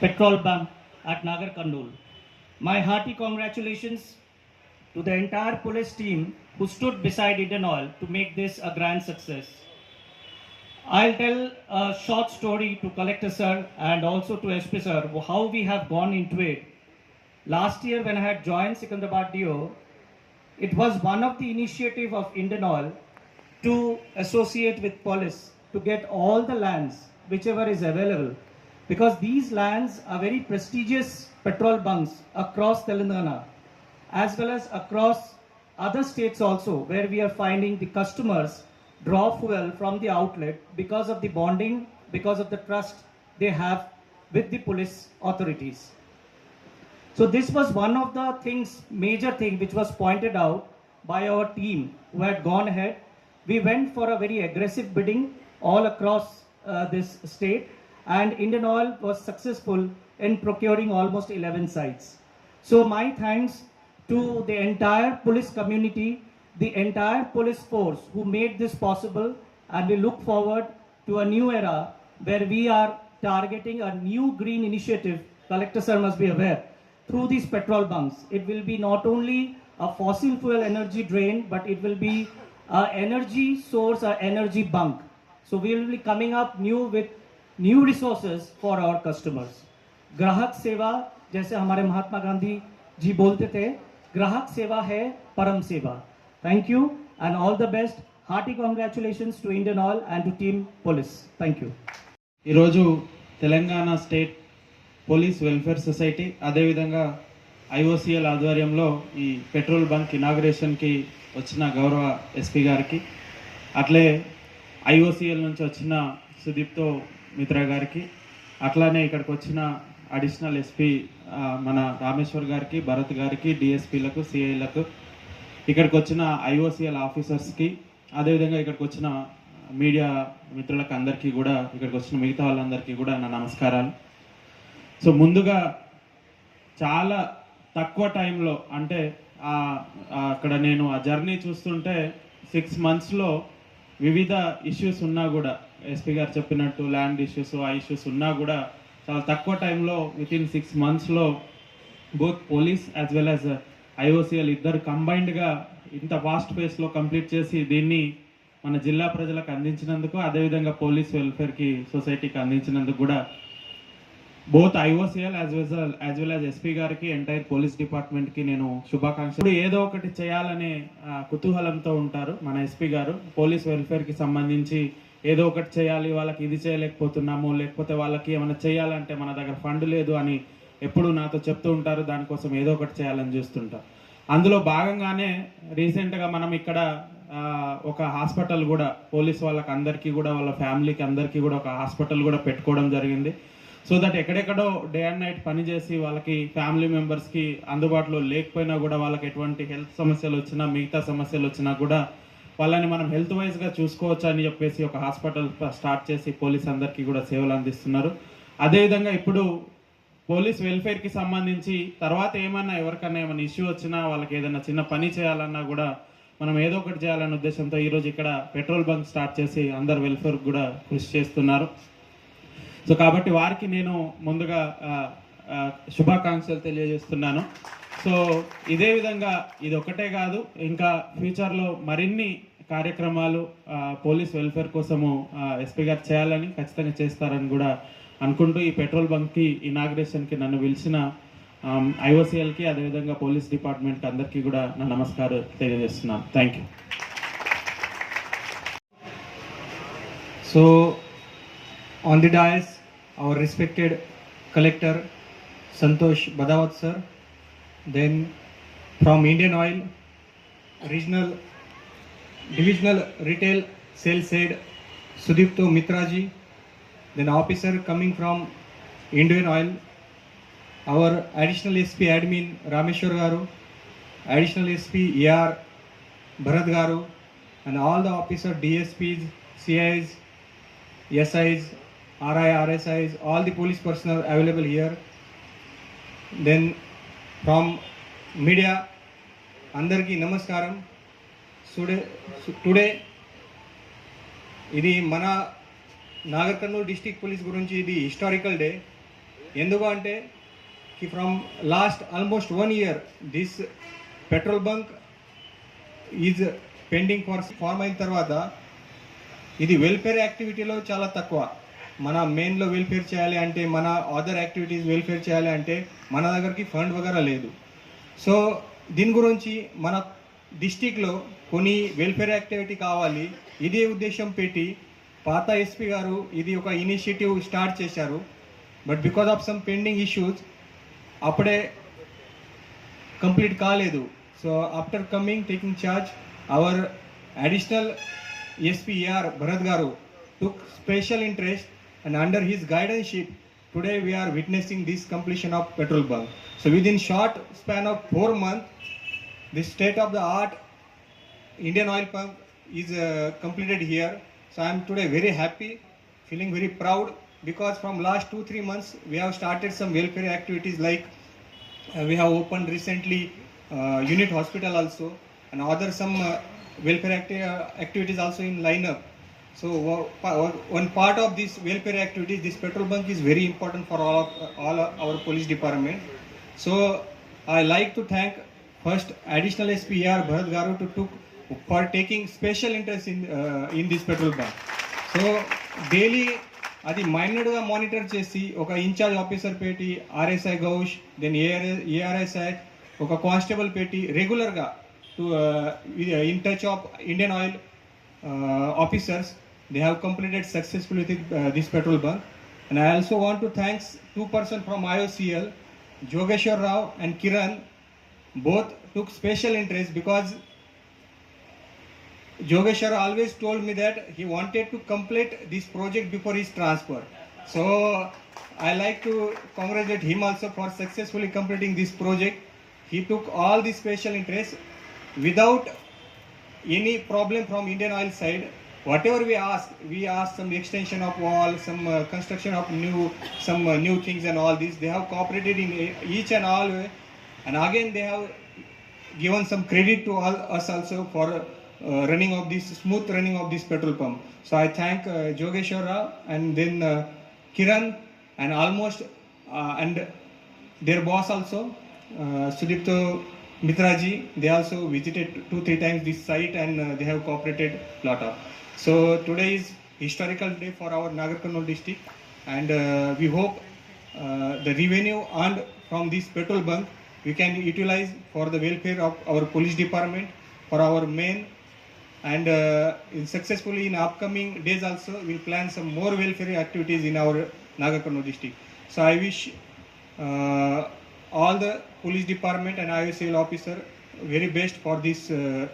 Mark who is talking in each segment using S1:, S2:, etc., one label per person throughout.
S1: petrol pump at Nagar Kandul. My hearty congratulations to the entire police team who stood beside Indian Oil to make this a grand success. I'll tell a short story to Collector Sir and also to SP Sir how we have gone into it. Last year when I had joined Secunderabad DO, it was one of the initiative of Indian Oil to associate with police to get all the lands whichever is available because these lands are very prestigious petrol bunks across Telangana as well as across other states also where we are finding the customers draw fuel from the outlet because of the bonding because of the trust they have with the police authorities so this was one of the things, major thing, which was pointed out by our team who had gone ahead. We went for a very aggressive bidding all across uh, this state, and Indian Oil was successful in procuring almost 11 sites. So my thanks to the entire police community, the entire police force who made this possible, and we look forward to a new era where we are targeting a new green initiative. Collector sir must be aware through these petrol bunks. It will be not only a fossil fuel energy drain, but it will be a energy source, a energy bunk. So we will be coming up new with new resources for our customers. ग्राहक सेवा जैसे हमारे महात्मा गांधी जी बोलते थे ग्राहक सेवा है परम सेवा thank you and all the best hearty congratulations to Indian Oil and to team police thank you
S2: ఈరోజు Telangana state police welfare society అదేవిధంగా ఐఓసిఎల్ ఆధ్వర్యంలో ఈ పెట్రోల్ బంక్ ఇనాగ్రేషన్కి వచ్చిన గౌరవ ఎస్పీ గారికి అట్లే ఐఓసిఎల్ నుంచి వచ్చిన సుదీప్తో మిత్ర గారికి. అట్లానే ఇక్కడికి వచ్చిన అడిషనల్ ఎస్పీ మన రామేశ్వర్ గారికి భరత్ గారికి డిఎస్పీలకు సిఐలకు ఇక్కడికి వచ్చిన ఐఓసిఎల్ ఆఫీసర్స్కి అదేవిధంగా ఇక్కడికి వచ్చిన మీడియా మిత్రులకు అందరికీ కూడా ఇక్కడికి వచ్చిన మిగతా వాళ్ళందరికీ కూడా నా నమస్కారాలు. సో ముందుగా చాలా తక్కువ టైంలో అంటే అక్కడ నేను ఆ జర్నీ చూస్తుంటే సిక్స్ మంత్స్లో వివిధ ఇష్యూస్ ఉన్నా కూడా ఎస్పీ గారు చెప్పినట్టు ల్యాండ్ ఇష్యూస్ ఆ ఇష్యూస్ ఉన్నా కూడా చాలా తక్కువ టైంలో విత్ ఇన్ సిక్స్ మంత్స్లో both police as well as IOCL ఇద్దరు కంబైన్డ్గా ఇంత ఫాస్ట్ పేస్లో కంప్లీట్ చేసి దీన్ని మన జిల్లా ప్రజలకు అందించినందుకు అదేవిధంగా పోలీస్ వెల్ఫేర్కి సొసైటీకి అందించినందుకు కూడా both IOCL as well as well as SP గారికి ఎంటైర్ పోలీస్ డిపార్ట్మెంట్కి నేను శుభాకాంక్షలు. ఇప్పుడు ఏదో ఒకటి చేయాలనే కుతూహలంతో ఉంటారు మన ఎస్పీ గారు. పోలీస్ వెల్ఫేర్కి సంబంధించి ఏదో ఒకటి చేయాలి వాళ్ళకి ఇది చేయలేకపోతున్నాము లేకపోతే వాళ్ళకి ఏమైనా చేయాలంటే మన దగ్గర ఫండ్ లేదు అని ఎప్పుడు నాతో చెప్తూ ఉంటారు. దానికోసం ఏదో ఒకటి చేయాలని చూస్తుంటారు. అందులో భాగంగానే రీసెంట్గా మనం ఇక్కడ ఒక హాస్పిటల్ కూడా పోలీస్ వాళ్ళకి అందరికీ కూడా వాళ్ళ ఫ్యామిలీకి అందరికీ కూడా ఒక హాస్పిటల్ కూడా పెట్టుకోవడం జరిగింది. సో దట్ ఎక్కడెక్కడో డే అండ్ నైట్ పనిచేసి వాళ్ళకి ఫ్యామిలీ మెంబర్స్కి అందుబాటులో లేకపోయినా కూడా వాళ్ళకి ఎటువంటి హెల్త్ సమస్యలు వచ్చినా మిగతా సమస్యలు వచ్చినా కూడా వాళ్ళని మనం హెల్త్ వైజ్గా చూసుకోవచ్చు అని చెప్పేసి ఒక హాస్పిటల్ స్టార్ట్ చేసి పోలీస్ అందరికీ కూడా సేవలు అందిస్తున్నారు. అదేవిధంగా ఇప్పుడు పోలీస్ వెల్ఫేర్కి సంబంధించి తర్వాత ఏమన్నా ఎవరికన్నా ఏమైనా ఇష్యూ వచ్చినా వాళ్ళకి ఏదైనా చిన్న పని చేయాలన్నా కూడా మనం ఏదో ఒకటి చేయాలనే ఉద్దేశంతో ఈరోజు ఇక్కడ పెట్రోల్ బంక్ స్టార్ట్ చేసి అందరు వెల్ఫేర్ కూడా కృషి చేస్తున్నారు. సో కాబట్టి వారికి నేను ముందుగా శుభాకాంక్షలు తెలియజేస్తున్నాను. సో ఇదే విధంగా ఇది ఒకటే కాదు ఇంకా ఫ్యూచర్లో మరిన్ని కార్యక్రమాలు పోలీస్ వెల్ఫేర్ కోసము ఎస్పీ గారు చేయాలని ఖచ్చితంగా చేస్తారని కూడా అనుకుంటూ ఈ పెట్రోల్ బంక్కి ఇనాగ్రేషన్కి నన్ను పిలిచిన ఐఓసిఎల్కి అదేవిధంగా పోలీస్ డిపార్ట్మెంట్కి అందరికీ కూడా నా నమస్కారం తెలియజేస్తున్నాను. Thank you.
S3: So on the dais, our respected collector Santosh Badawat sir, then from Indian Oil, regional divisional retail sales head Sudipto Mitraji, then officer coming from Indian Oil, our additional SP admin Rameshwar Garu, additional SP ER Bharat Garu, and all the officer DSPs, CIs, SIs, RI, RSIs, all the police personnel available here. Then from media, అందరికీ నమస్కారం. Today today ఇది మన Nagar Kurnool district police గురించి ఇది historical day. ఎందుకు ఎందుకంటే from last almost one year this petrol bunk is pending for form అయిన తర్వాత ఇది వెల్ఫేర్ యాక్టివిటీలో చాలా తక్కువ. మన మెయిన్లో వెల్ఫేర్ చేయాలి అంటే మన అదర్ యాక్టివిటీస్ వెల్ఫేర్ చేయాలి అంటే మన దగ్గరికి ఫండ్ వగేరా లేదు. సో దీని గురించి మన డిస్టిక్లో కొన్ని వెల్ఫేర్ యాక్టివిటీ కావాలి. ఇదే ఉద్దేశం పెట్టి పాత ఎస్పీ గారు ఇది ఒక ఇనిషియేటివ్ స్టార్ట్ చేశారు. But because of some pending issues అప్పుడే కంప్లీట్ కాలేదు. So after coming taking charge our additional SPR Bharat గారు took special interest and under his guidance, today we are witnessing this completion of petrol bunk. So within short span of four months, the state of the art Indian oil pump is uh, completed here. So I am today very happy, feeling very proud because from last two three months we have started some welfare activities like uh, we have opened recently uh, unit hospital also and other some uh, welfare acti uh, activities also in lineup. So wo- pa- one- one part of this welfare activities this petrol bunk is very important for all of all of our police department so i like to thank first additional spr bharat garu to took for taking special interest in uh, in this petrol bunk so daily అది మైనర్గా monitor చేసి ఒక incharge officer పెట్టి RSI Ghouse then ARS ARSI ఒక constable పెట్టి రెగ్యులర్గా to in touch of Indian oil officers They have completed successfully uh, this petrol bunk. And I also want to thank two persons from IOCL, Jogeshwar Rao and Kiran, both took special interest because Jogeshwar always told me that he wanted to complete this project before his transfer. So I like to congratulate him also for successfully completing this project. He took all the special interest without any problem from Indian Oil side. Whatever we asked, we asked some extension of wall, some uh, construction of new, some uh, new things and all this. They have cooperated in e- each and all way. And again, they have given some credit to all, us also for uh, running of this smooth running of this petrol pump. So I thank uh, Jogeshwar and then uh, Kiran and almost uh, and their boss also uh, Sudipto Mitraji. They also visited two three times this site and uh, they have cooperated a lot of. So today is historical day for our Nagar Karnool district and uh, we hope uh, the revenue earned from this petrol bunk we can utilize for the welfare of our police department for our men and uh, in successfully in upcoming days also we'll plan some more welfare activities in our Nagarkarno district. So I wish uh, all the police department and IOCL officer very best for this uh,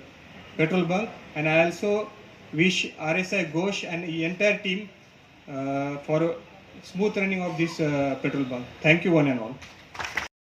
S3: petrol bunk and I also wish RSI Ghosh and the entire team uh, for smooth running of this uh, petrol bunk. Thank you one and all.